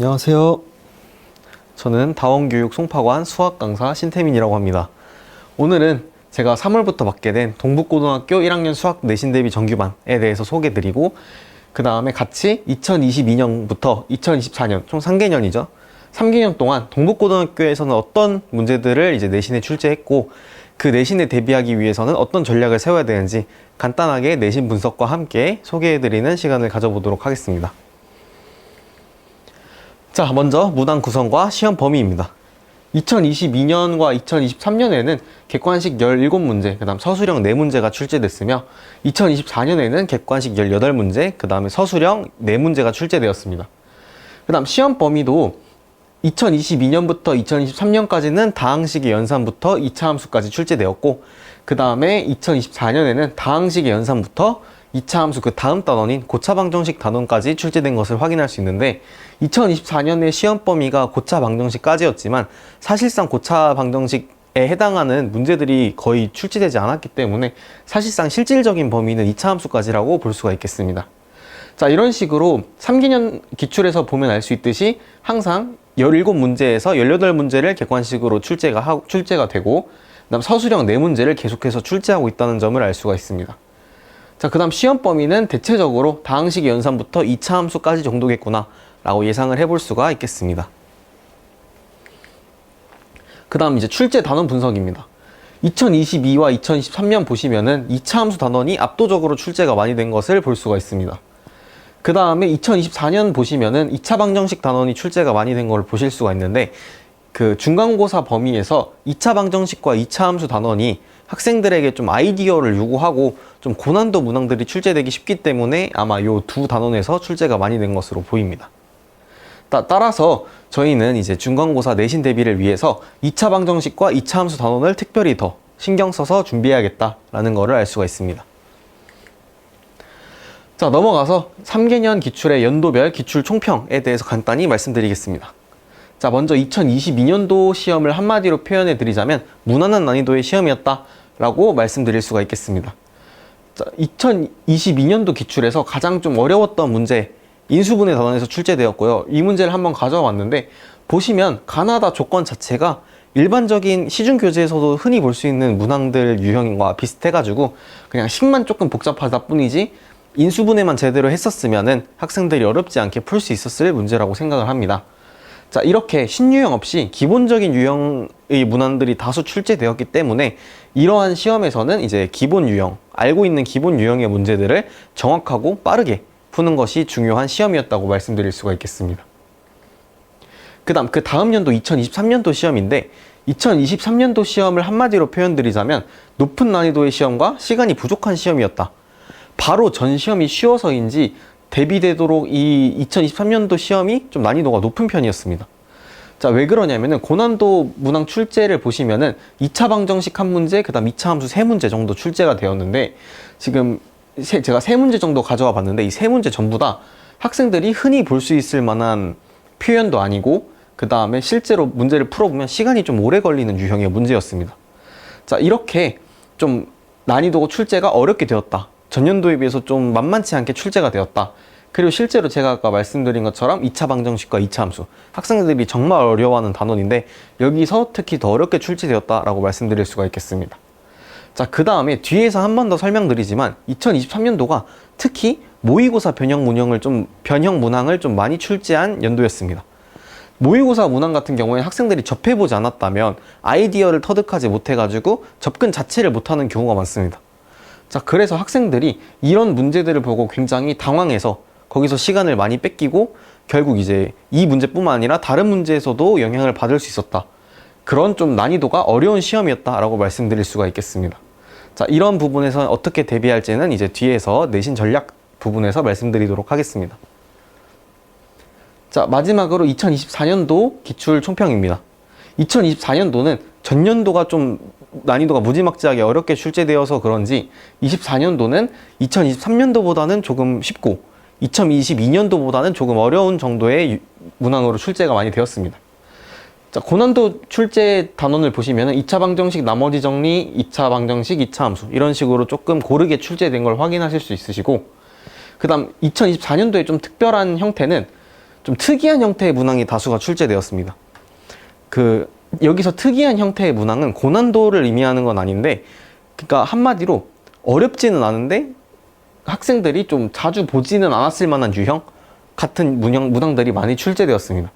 안녕하세요. 저는 다원교육 송파관 수학 강사 신태민이라고 합니다. 오늘은 제가 3월부터 받게 된 동북고등학교 1학년 수학 내신 대비 정규반에 대해서 소개드리고 그 다음에 같이 2022년부터 2024년 총 3개년이죠. 3개년 동안 동북고등학교에서는 어떤 문제들을 이제 내신에 출제했고 그 내신에 대비하기 위해서는 어떤 전략을 세워야 되는지 간단하게 내신 분석과 함께 소개해드리는 시간을 가져보도록 하겠습니다. 자, 먼저 문항 구성과 시험 범위입니다. 2022년과 2023년에는 객관식 17문제, 그 다음 서술형 4문제가 출제됐으며 2024년에는 객관식 18문제, 그 다음에 서술형 4문제가 출제되었습니다. 그 다음 시험 범위도 2022년부터 2023년까지는 다항식의 연산부터 2차 함수까지 출제되었고 그 다음에 2024년에는 다항식의 연산부터 2차 함수 그 다음 단원인 고차 방정식 단원까지 출제된 것을 확인할 수 있는데 2024년의 시험 범위가 고차 방정식까지였지만 사실상 고차 방정식 에 해당하는 문제들이 거의 출제되지 않았기 때문에 사실상 실질적인 범위는 2차 함수까지라고 볼 수가 있겠습니다. 자, 이런 식으로 3기년 기출에서 보면 알 수 있듯이 항상 17문제에서 18문제를 객관식으로 출제가, 하, 출제가 되고, 그 다음 서술형 4문제를 계속해서 출제하고 있다는 점을 알 수가 있습니다. 자, 그 다음 시험 범위는 대체적으로 다항식 연산부터 2차 함수까지 정도겠구나, 라고 예상을 해볼 수가 있겠습니다. 그 다음 이제 출제 단원 분석입니다. 2022와 2023년 보시면은 2차 함수 단원이 압도적으로 출제가 많이 된 것을 볼 수가 있습니다. 그 다음에 2024년 보시면은 2차 방정식 단원이 출제가 많이 된 걸 보실 수가 있는데 그 중간고사 범위에서 2차 방정식과 2차 함수 단원이 학생들에게 좀 아이디어를 요구하고 좀 고난도 문항들이 출제되기 쉽기 때문에 아마 요 두 단원에서 출제가 많이 된 것으로 보입니다. 따, 따라서 저희는 이제 중간고사 내신 대비를 위해서 2차 방정식과 2차 함수 단원을 특별히 더 신경 써서 준비해야겠다라는 것을 알 수가 있습니다. 자, 넘어가서 3개년 기출의 연도별 기출 총평에 대해서 간단히 말씀드리겠습니다. 자, 먼저 2022년도 시험을 한마디로 표현해 드리자면 무난한 난이도의 시험이었다 라고 말씀드릴 수가 있겠습니다. 자, 2022년도 기출에서 가장 좀 어려웠던 문제 인수분해 단원에서 출제되었고요. 이 문제를 한번 가져와 봤는데 보시면 가나다 조건 자체가 일반적인 시중 교재에서도 흔히 볼 수 있는 문항들 유형과 비슷해가지고 그냥 식만 조금 복잡하다 뿐이지 인수분해만 제대로 했었으면은 학생들이 어렵지 않게 풀 수 있었을 문제라고 생각을 합니다. 자, 이렇게 신유형 없이 기본적인 유형의 문항들이 다수 출제되었기 때문에 이러한 시험에서는 이제 기본 유형, 알고 있는 기본 유형의 문제들을 정확하고 빠르게 푸는 것이 중요한 시험이었다고 말씀드릴 수가 있겠습니다. 그 다음, 그 다음 연도 2023년도 시험인데 2023년도 시험을 한마디로 표현드리자면 높은 난이도의 시험과 시간이 부족한 시험이었다. 바로 전 시험이 쉬워서인지 대비되도록 이 2023년도 시험이 좀 난이도가 높은 편이었습니다. 자, 왜 그러냐면은 고난도 문항 출제를 보시면은 2차 방정식 한 문제, 그 다음 2차 함수 세 문제 정도 출제가 되었는데 지금 세, 제가 세 문제 정도 가져와 봤는데 이 세 문제 전부 다 학생들이 흔히 볼 수 있을 만한 표현도 아니고 그 다음에 실제로 문제를 풀어 보면 시간이 좀 오래 걸리는 유형의 문제였습니다. 자, 이렇게 좀 난이도가 출제가 어렵게 되었다. 전년도에 비해서 좀 만만치 않게 출제가 되었다. 그리고 실제로 제가 아까 말씀드린 것처럼 2차 방정식과 2차 함수 학생들이 정말 어려워하는 단원인데 여기서 특히 더 어렵게 출제되었다라고 말씀드릴 수가 있겠습니다. 자, 그 다음에 뒤에서 한 번 더 설명드리지만 2023년도가 특히 모의고사 변형 문항을 좀 변형 문항을 좀 많이 출제한 연도였습니다. 모의고사 문항 같은 경우에 학생들이 접해보지 않았다면 아이디어를 터득하지 못해가지고 접근 자체를 못하는 경우가 많습니다. 자, 그래서 학생들이 이런 문제들을 보고 굉장히 당황해서 거기서 시간을 많이 뺏기고 결국 이제 이 문제뿐만 아니라 다른 문제에서도 영향을 받을 수 있었다. 그런 좀 난이도가 어려운 시험이었다라고 말씀드릴 수가 있겠습니다. 자, 이런 부분에서 어떻게 대비할지는 이제 뒤에서 내신 전략 부분에서 말씀드리도록 하겠습니다. 자, 마지막으로 2024년도 기출 총평입니다. 2024년도는 전년도가 좀 난이도가 무지막지하게 어렵게 출제되어서 그런지 24년도는 2023년도보다는 조금 쉽고 2022년도보다는 조금 어려운 정도의 문항으로 출제가 많이 되었습니다. 자, 고난도 출제 단원을 보시면 2차 방정식 나머지 정리, 2차 방정식, 2차 함수 이런 식으로 조금 고르게 출제된 걸 확인하실 수 있으시고 그 다음 2024년도에 좀 특별한 형태는 좀 특이한 형태의 문항이 다수가 출제되었습니다. 그 여기서 특이한 형태의 문항은 고난도를 의미하는 건 아닌데, 그러니까 한마디로 어렵지는 않은데 학생들이 좀 자주 보지는 않았을 만한 유형 같은 문형, 문항들이 많이 출제되었습니다.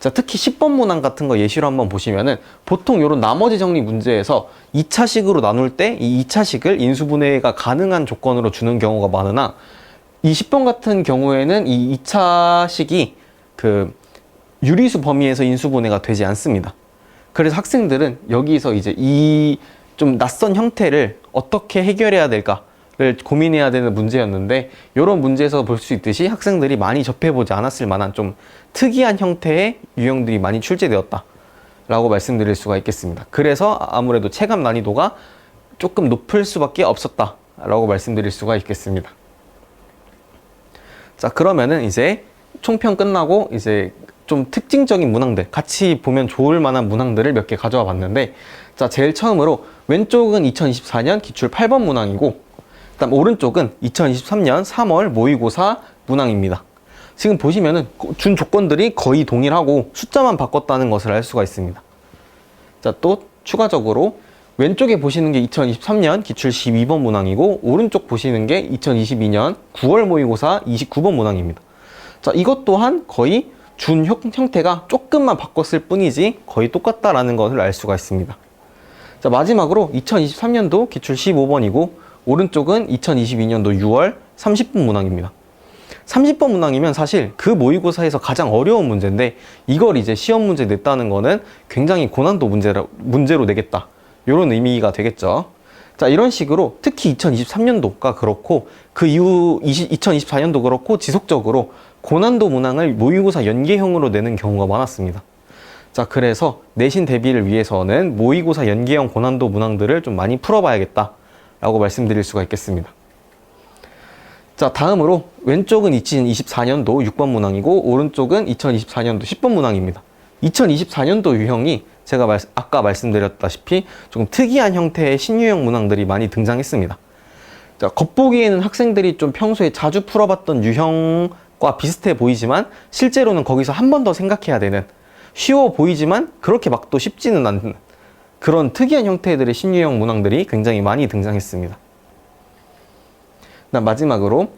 자, 특히 10번 문항 같은 거 예시로 한번 보시면은 보통 이런 나머지 정리 문제에서 2차식으로 나눌 때 이 2차식을 인수분해가 가능한 조건으로 주는 경우가 많으나 이 10번 같은 경우에는 이 2차식이 그 유리수 범위에서 인수분해가 되지 않습니다. 그래서 학생들은 여기서 이제 이 좀 낯선 형태를 어떻게 해결해야 될까 를 고민해야 되는 문제였는데 이런 문제에서 볼 수 있듯이 학생들이 많이 접해보지 않았을 만한 좀 특이한 형태의 유형들이 많이 출제되었다. 라고 말씀드릴 수가 있겠습니다. 그래서 아무래도 체감 난이도가 조금 높을 수밖에 없었다. 라고 말씀드릴 수가 있겠습니다. 자, 그러면은 이제 총평 끝나고 이제 좀 특징적인 문항들, 같이 보면 좋을 만한 문항들을 몇 개 가져와 봤는데, 자, 제일 처음으로 왼쪽은 2024년 기출 8번 문항이고, 그 다음 오른쪽은 2023년 3월 모의고사 문항입니다. 지금 보시면은 준 조건들이 거의 동일하고 숫자만 바꿨다는 것을 알 수가 있습니다. 자, 또 추가적으로 왼쪽에 보시는 게 2023년 기출 12번 문항이고 오른쪽 보시는 게 2022년 9월 모의고사 29번 문항입니다. 자, 이것 또한 거의 준 형- 형태가 조금만 바꿨을 뿐이지 거의 똑같다라는 것을 알 수가 있습니다. 자, 마지막으로 2023년도 기출 15번이고 오른쪽은 2022년도 6월 30분 문항입니다. 30번 문항이면 사실 그 모의고사에서 가장 어려운 문제인데 이걸 이제 시험 문제 냈다는 거는 굉장히 고난도 문제로, 문제로 내겠다. 이런 의미가 되겠죠. 자, 이런 식으로 특히 2023년도가 그렇고 그 이후 20, 2024년도 그렇고 지속적으로 고난도 문항을 모의고사 연계형으로 내는 경우가 많았습니다. 자, 그래서 내신 대비를 위해서는 모의고사 연계형 고난도 문항들을 좀 많이 풀어봐야겠다. 라고 말씀드릴 수가 있겠습니다. 자, 다음으로 왼쪽은 2024년도 6번 문항이고 오른쪽은 2024년도 10번 문항입니다. 2024년도 유형이 제가 말- 아까 말씀드렸다시피 조금 특이한 형태의 신유형 문항들이 많이 등장했습니다. 자, 겉보기에는 학생들이 좀 평소에 자주 풀어봤던 유형과 비슷해 보이지만 실제로는 거기서 한 번 더 생각해야 되는 쉬워 보이지만 그렇게 막 또 쉽지는 않는 그런 특이한 형태들의 신유형 문항들이 굉장히 많이 등장했습니다. 마지막으로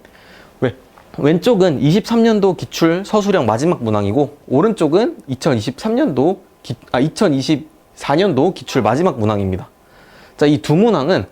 왜 왼쪽은 23년도 기출 서술형 마지막 문항이고 오른쪽은 2023년도 기, 아 2024년도 기출 마지막 문항입니다. 자, 이 두 문항은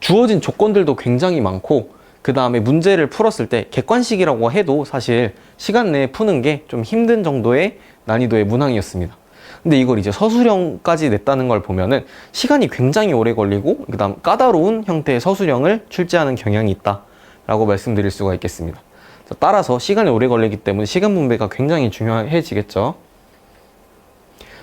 주어진 조건들도 굉장히 많고 그 다음에 문제를 풀었을 때 객관식이라고 해도 사실 시간 내에 푸는 게 좀 힘든 정도의 난이도의 문항이었습니다. 근데 이걸 이제 서술형까지 냈다는 걸 보면은 시간이 굉장히 오래 걸리고 그다음 까다로운 형태의 서술형을 출제하는 경향이 있다라고 말씀드릴 수가 있겠습니다. 자, 따라서 시간이 오래 걸리기 때문에 시간 분배가 굉장히 중요해지겠죠.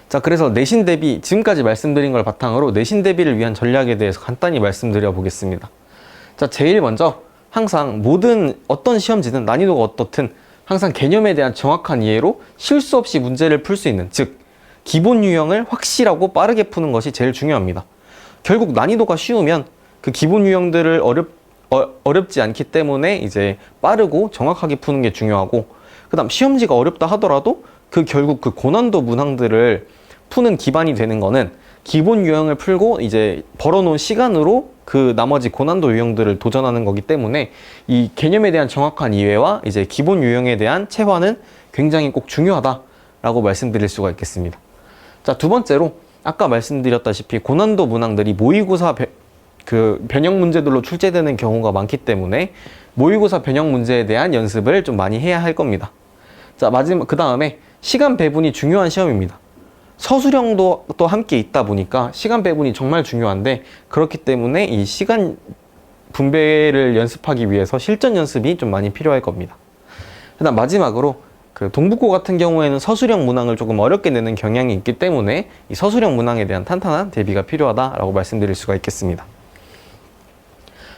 자, 그래서 내신 대비 지금까지 말씀드린 걸 바탕으로 내신 대비를 위한 전략에 대해서 간단히 말씀드려 보겠습니다. 자, 제일 먼저 항상 모든 어떤 시험지든 난이도가 어떻든 항상 개념에 대한 정확한 이해로 실수 없이 문제를 풀 수 있는 즉 기본 유형을 확실하고 빠르게 푸는 것이 제일 중요합니다. 결국 난이도가 쉬우면 그 기본 유형들을 어렵 어, 어렵지 않기 때문에 이제 빠르고 정확하게 푸는 게 중요하고 그 다음 시험지가 어렵다 하더라도 그 결국 그 고난도 문항들을 푸는 기반이 되는 거는 기본 유형을 풀고 이제 벌어놓은 시간으로 그 나머지 고난도 유형들을 도전하는 거기 때문에 이 개념에 대한 정확한 이해와 이제 기본 유형에 대한 체화는 굉장히 꼭 중요하다라고 말씀드릴 수가 있겠습니다. 자, 두 번째로 아까 말씀드렸다시피 고난도 문항들이 모의고사 배- 그 변형 문제들로 출제되는 경우가 많기 때문에 모의고사 변형 문제에 대한 연습을 좀 많이 해야 할 겁니다. 자, 마지막 그 다음에 시간 배분이 중요한 시험입니다. 서술형도 또 함께 있다 보니까 시간 배분이 정말 중요한데 그렇기 때문에 이 시간 분배를 연습하기 위해서 실전 연습이 좀 많이 필요할 겁니다. 그다음 마지막으로 그 동북고 같은 경우에는 서술형 문항을 조금 어렵게 내는 경향이 있기 때문에 이 서술형 문항에 대한 탄탄한 대비가 필요하다라고 말씀드릴 수가 있겠습니다.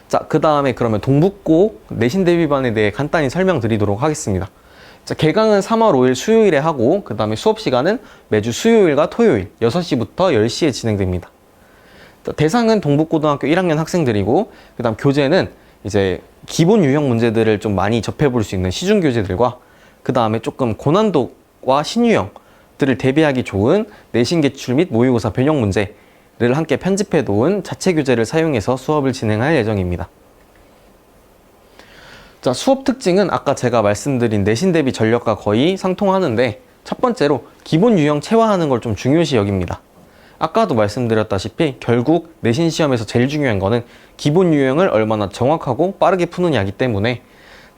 자, 그 다음에 그러면 동북고 내신 대비반에 대해 간단히 설명드리도록 하겠습니다. 자, 개강은 3월 5일 수요일에 하고 그 다음에 수업 시간은 매주 수요일과 토요일 6시부터 10시에 진행됩니다. 자, 대상은 동북고등학교 1학년 학생들이고 그 다음 교재는 이제 기본 유형 문제들을 좀 많이 접해볼 수 있는 시중 교재들과 그 다음에 조금 고난도와 신유형들을 대비하기 좋은 내신 기출 및 모의고사 변형 문제를 함께 편집해 놓은 자체 교재를 사용해서 수업을 진행할 예정입니다. 자, 수업 특징은 아까 제가 말씀드린 내신 대비 전력과 거의 상통하는데 첫 번째로 기본 유형 체화하는 걸 좀 중요시 여깁니다. 아까도 말씀드렸다시피 결국 내신 시험에서 제일 중요한 거는 기본 유형을 얼마나 정확하고 빠르게 푸느냐기 때문에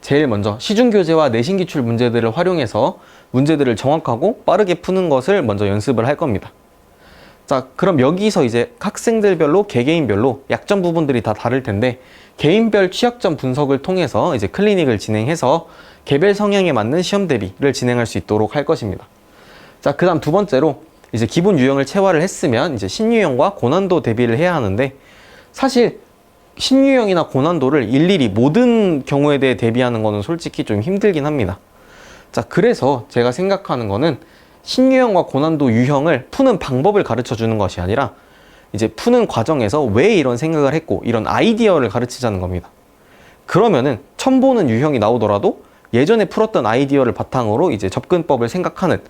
제일 먼저 시중 교재와 내신 기출 문제들을 활용해서 문제들을 정확하고 빠르게 푸는 것을 먼저 연습을 할 겁니다. 자, 그럼 여기서 이제 학생들별로 개개인별로 약점 부분들이 다 다를 텐데 개인별 취약점 분석을 통해서 이제 클리닉을 진행해서 개별 성향에 맞는 시험 대비를 진행할 수 있도록 할 것입니다. 자, 그다음 두 번째로 이제 기본 유형을 체화를 했으면 이제 신유형과 고난도 대비를 해야 하는데 사실 신유형이나 고난도를 일일이 모든 경우에 대해 대비하는 거는 솔직히 좀 힘들긴 합니다. 자, 그래서 제가 생각하는 거는 신유형과 고난도 유형을 푸는 방법을 가르쳐 주는 것이 아니라 이제 푸는 과정에서 왜 이런 생각을 했고 이런 아이디어를 가르치자는 겁니다. 그러면은 처음 보는 유형이 나오더라도 예전에 풀었던 아이디어를 바탕으로 이제 접근법을 생각하는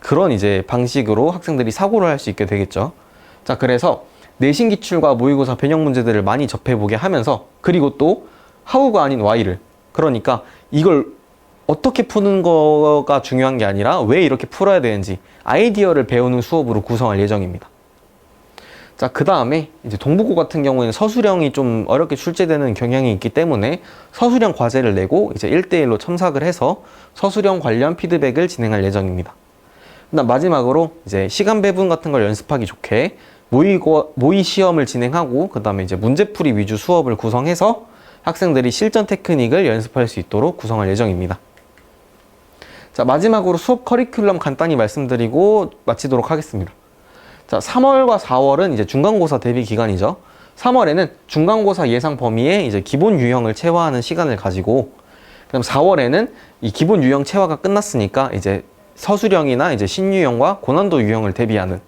그런 이제 방식으로 학생들이 사고를 할 수 있게 되겠죠. 자, 그래서 내신 기출과 모의고사 변형 문제들을 많이 접해보게 하면서 그리고 또 하우가 아닌 와이를 그러니까 이걸 어떻게 푸는 거가 중요한 게 아니라 왜 이렇게 풀어야 되는지 아이디어를 배우는 수업으로 구성할 예정입니다. 자, 그 다음에 이제 동북고 같은 경우에는 서술형이 좀 어렵게 출제되는 경향이 있기 때문에 서술형 과제를 내고 이제 1대1로 첨삭을 해서 서술형 관련 피드백을 진행할 예정입니다. 그다음 마지막으로 이제 시간 배분 같은 걸 연습하기 좋게 모의고, 모의 시험을 진행하고 그 다음에 이제 문제풀이 위주 수업을 구성해서 학생들이 실전 테크닉을 연습할 수 있도록 구성할 예정입니다. 자, 마지막으로 수업 커리큘럼 간단히 말씀드리고 마치도록 하겠습니다. 자, 3월과 4월은 이제 중간고사 대비 기간이죠. 3월에는 중간고사 예상 범위에 이제 기본 유형을 체화하는 시간을 가지고 그다음 4월에는 이 기본 유형 체화가 끝났으니까 이제 서술형이나 이제 신유형과 고난도 유형을 대비하는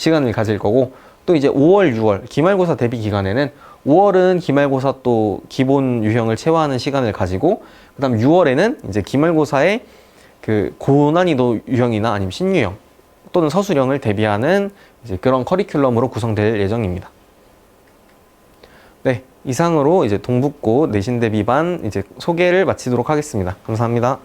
시간을 가질 거고 또 이제 5월, 6월 기말고사 대비 기간에는 5월은 기말고사 또 기본 유형을 체화하는 시간을 가지고 그다음 6월에는 이제 기말고사의 그 고난이도 유형이나 아니면 신유형 또는 서술형을 대비하는 이제 그런 커리큘럼으로 구성될 예정입니다. 네, 이상으로 이제 동북고 내신 대 비반 이제 소개를 마치도록 하겠습니다. 감사합니다.